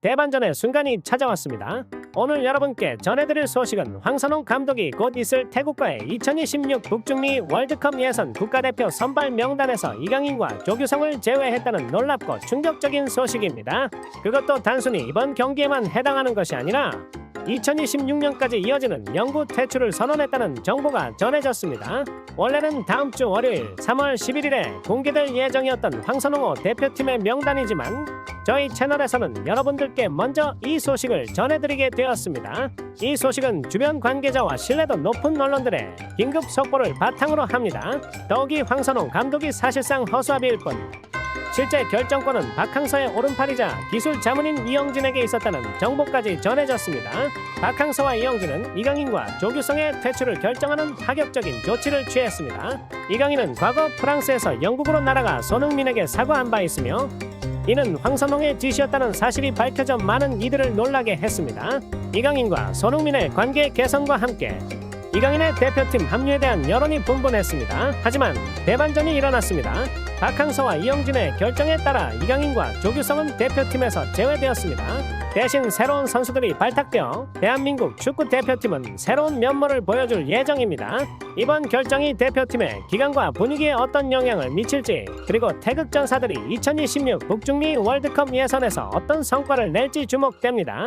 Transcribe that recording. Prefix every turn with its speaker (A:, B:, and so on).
A: 대반전의 순간이 찾아왔습니다. 오늘 여러분께 전해드릴 소식은 황선홍 감독이 곧 있을 태국과의 2026 북중미 월드컵 예선 국가대표 선발 명단에서 이강인과 조규성을 제외했다는 놀랍고 충격적인 소식입니다. 그것도 단순히 이번 경기에만 해당하는 것이 아니라 2026년까지 이어지는 영구 퇴출을 선언했다는 정보가 전해졌습니다. 원래는 다음 주 월요일 3월 11일에 공개될 예정이었던 황선홍호 대표팀의 명단이지만 저희 채널에서는 여러분들께 먼저 이 소식을 전해드리게 되었습니다. 이 소식은 주변 관계자와 신뢰도 높은 언론들의 긴급 속보를 바탕으로 합니다. 더욱이 황선홍 감독이 사실상 허수아비일 뿐 실제 결정권은 박항서의 오른팔이자 기술 자문인 이영진에게 있었다는 정보까지 전해졌습니다. 박항서와 이영진은 이강인과 조규성의 퇴출을 결정하는 파격적인 조치를 취했습니다. 이강인은 과거 프랑스에서 영국으로 날아가 손흥민에게 사과한 바 있으며 이는 황선홍의 지시였다는 사실이 밝혀져 많은 이들을 놀라게 했습니다. 이강인과 손흥민의 관계 개선과 함께 이강인의 대표팀 합류에 대한 여론이 분분했습니다. 하지만 대반전이 일어났습니다. 박항서와 이영진의 결정에 따라 이강인과 조규성은 대표팀에서 제외되었습니다. 대신 새로운 선수들이 발탁되어 대한민국 축구 대표팀은 새로운 면모를 보여줄 예정입니다. 이번 결정이 대표팀의 기간과 분위기에 어떤 영향을 미칠지 그리고 태극 전사들이 2026 북중미 월드컵 예선에서 어떤 성과를 낼지 주목됩니다.